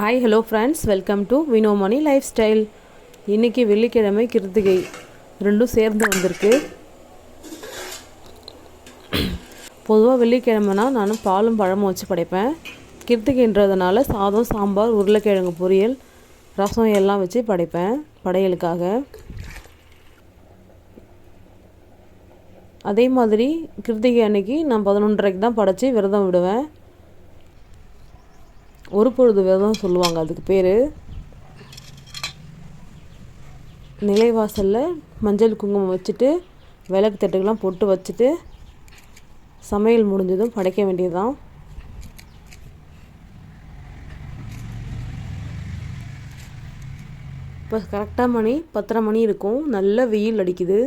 Hi hello friends welcome to Vino Mani lifestyle இன்றைக்கி வெள்ளிக்கிழமை கிருத்திகை. ரெண்டும் சேர்ந்து வந்திருக்கு. பொதுவாக வெள்ளிக்கிழமைனா நான் பாலும் பழமும் வச்சு படைப்பேன். கிருத்திகைன்றதுனால சாதம் சாம்பார் உருளைக்கிழங்கு பொரியல் ரசம் எல்லாம் வச்சு படைப்பேன் படையலுக்காக. அதே மாதிரி கிருத்திகை அன்னைக்கு நான் பதினொன்றரைக்கு தான் படைச்சி விரதம் விடுவேன். ஒரு பொழுது விரதம் சொல்லுவாங்க அதுக்கு பேர் நிலைவாசலில் மஞ்சள் குங்குமம் வச்சுட்டு விளக்கு தட்டுக்கெல்லாம் பொட்டு வச்சுட்டு சமையல் முடிஞ்சதும் படைக்க வேண்டியதுதான். இப்போ கரெக்டாக மணி பத்தரை மணி இருக்கும். நல்ல வெயில் அடிக்குது.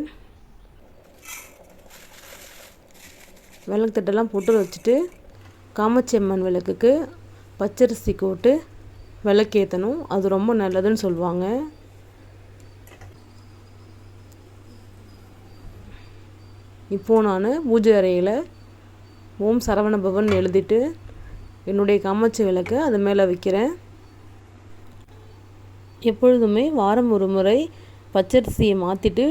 விளக்கு தட்டெல்லாம் பொட்டு வச்சுட்டு காமாட்சி அம்மன் விளக்குக்கு பச்சரிசி போட்டு விளக்கேற்றணும் அது ரொம்ப நல்லதுன்னு சொல்லுவாங்க. இப்போது நான் பூஜை அறையில் ஓம் சரவண பவன் எழுதிட்டு என்னுடைய காமாட்சி விளக்கை அது மேலே வைக்கிறேன். எப்பொழுதுமே வாரம் ஒரு முறை பச்சரிசியை மாற்றிட்டு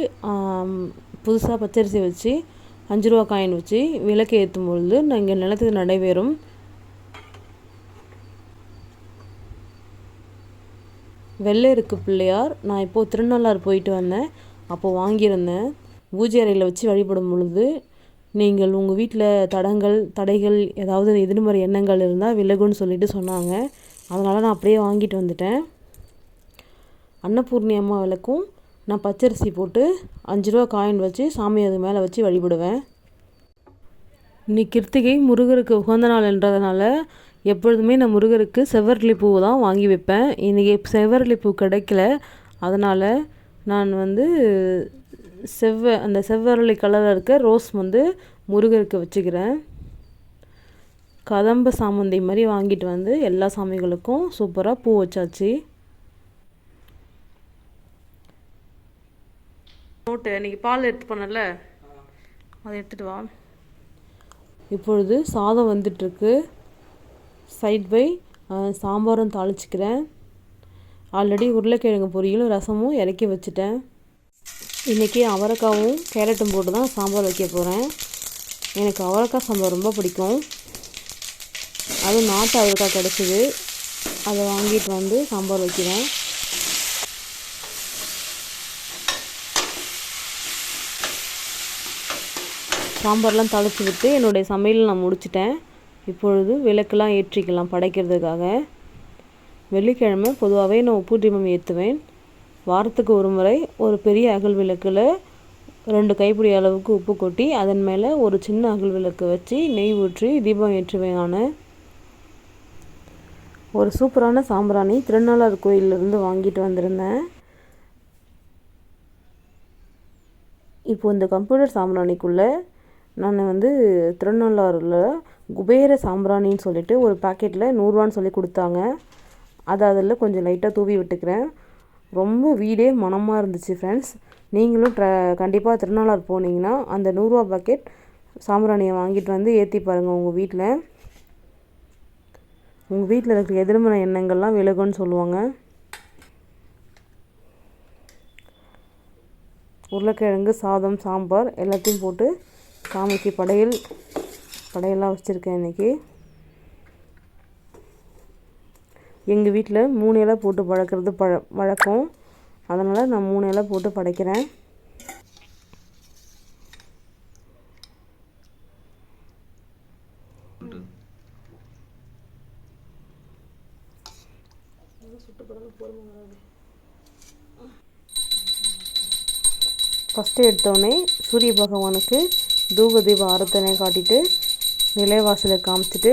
புதுசாக பச்சரிசி வச்சு அஞ்சு ரூபா காயின் வச்சு விளக்கு ஏற்றும் பொழுது இங்கே நிலத்துக்கு நடைபெறும் வெள்ளை இருக்கு பிள்ளையார். நான் இப்போது திருநள்ளார் போயிட்டு வந்தேன். அப்போது வாங்கியிருந்தேன். பூஜை அறையில் வச்சு வழிபடும் பொழுது நீங்கள் உங்கள் வீட்டில் தடங்கள் தடைகள் ஏதாவது எதிர்மறை எண்ணங்கள் இருந்தால் விலகுன்னு சொல்லிட்டு சொன்னாங்க. அதனால் நான் அப்படியே வாங்கிட்டு வந்துட்டேன். அன்னபூர்ணி அம்மா விளக்கும். நான் பச்சரிசி போட்டு அஞ்சு ரூபா காயின் வச்சு சாமி அது மேலே வச்சு வழிபடுவேன். இன்னைக்கு கிருத்திகை முருகருக்கு உகந்த நாள் என்றதுனால எப்பொழுதுமே நான் முருகருக்கு செவ்வரளி பூ தான் வாங்கி வைப்பேன். இன்றைக்கி செவ்வரளி பூ கிடைக்கல. அதனால் நான் வந்து செவ்வ அந்த செவ்வரளி கலரில் இருக்க ரோஸ் வந்து முருகருக்கு வச்சுக்கிறேன். கதம்ப சாமந்தி மாதிரி வாங்கிட்டு வந்து எல்லா சாமிகளுக்கும் சூப்பராக பூ வச்சாச்சு. நோட்டு இன்றைக்கி பால் எடுத்து பண்ணல அதை எடுத்துகிட்டு வா. இப்பொழுது சாதம் வந்துட்டுருக்கு சைட் பை சாம்பாரும் தாளிச்சிக்கிறேன். ஆல்ரெடி உருளைக்கிழங்கு பொரியலும் ரசமும் இறக்கி வச்சுட்டேன். இன்றைக்கி அவரைக்காவும் கேரட்டும் போட்டு தான் சாம்பார் வைக்க போகிறேன் எனக்கு அவரைக்காய் சாம்பார் ரொம்ப பிடிக்கும். அதுவும் நாட்டு அவரைக்காய் கிடச்சிது. அதை வாங்கிட்டு வந்து சாம்பார் வைக்கிறேன். சாம்பார்லாம் தழைச்சி விட்டு என்னுடைய சமையல் நான் முடிச்சிட்டேன். இப்பொழுது விளக்கெலாம் ஏற்றிக்கலாம் படைக்கிறதுக்காக. வெள்ளிக்கிழமை பொதுவாகவே நான் உப்பு தீபம் ஏற்றுவேன். வாரத்துக்கு ஒரு முறை ஒரு பெரிய அகல் விளக்கில் ரெண்டு கைப்பிடி அளவுக்கு உப்பு கொட்டி அதன் மேலே ஒரு சின்ன அகல் விளக்கு வச்சு நெய் ஊற்றி தீபம் ஏற்றுவேன். ஒரு சூப்பரான சாம்பிராணி திருநாளார் கோயிலிருந்து வாங்கிட்டு வந்திருந்தேன். இப்போ இந்த கம்ப்யூட்டர் சாம்பிராணிக்குள்ளே நான் வந்து திருநள்ளாறில் குபேர சாம்பிராணின்னு சொல்லிட்டு ஒரு பாக்கெட்டில் நூறுரூவான்னு சொல்லி கொடுத்தாங்க. அதை அதில் கொஞ்சம் லைட்டாக தூவி விட்டுக்கிறேன். ரொம்ப வீடே மனமாக இருந்துச்சு ஃப்ரெண்ட்ஸ் நீங்களும் ட்ர கண்டிப்பாக திருநள்ளாறு போனீங்கன்னா அந்த நூறுரூவா பாக்கெட் சாம்பிராணியை வாங்கிட்டு வந்து ஏற்றி பாருங்கள் உங்கள் வீட்டில் உங்கள் வீட்டில் இருக்கிற எதிர்மறை எண்ணங்கள்லாம் விலகுன்னு சொல்லுவாங்க. உருளைக்கிழங்கு சாதம் சாம்பார் எல்லாத்தையும் போட்டு சாமிக்கு படையல் படையெல்லாம் வச்சுருக்கேன் இன்றைக்கி எங்கள் வீட்டில் மூணு இலை போட்டு பழக்கிறது பழ வழக்கம். அதனால் நான் மூணு இலை போட்டு படைக்கிறேன். ஃபஸ்ட்டு எடுத்தோடனே சூரிய பகவானுக்கு தூப தீப ஆரத்தனை காட்டிட்டு நிலைவாசலை காமிச்சிட்டு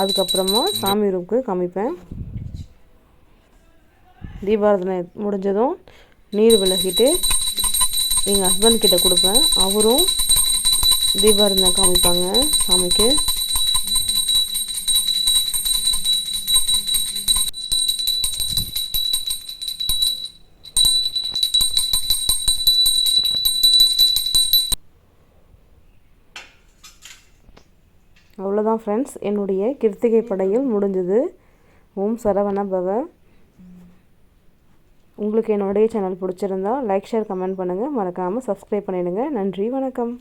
அதுக்கப்புறமா சாமி ரூமுக்கு காமிப்பேன். தீபாரதனை முடிஞ்சதும் நீர் விலகிட்டு எங்கள் ஹஸ்பண்ட் கிட்டே கொடுப்பேன். அவரும் தீபாரதனை காமிப்பாங்க சாமிக்கு. அவ்வளோதான் ஃப்ரெண்ட்ஸ் என்னுடைய கிருத்திகை படையல் முடிஞ்சது. ஓம் சரவண பவ உங்களுக்கு என்னுடைய சேனல் பிடிச்சிருந்தா லைக் ஷேர் கமெண்ட் பண்ணுங்கள் மறக்காமல் சப்ஸ்கிரைப் பண்ணிவிடுங்க நன்றி வணக்கம்.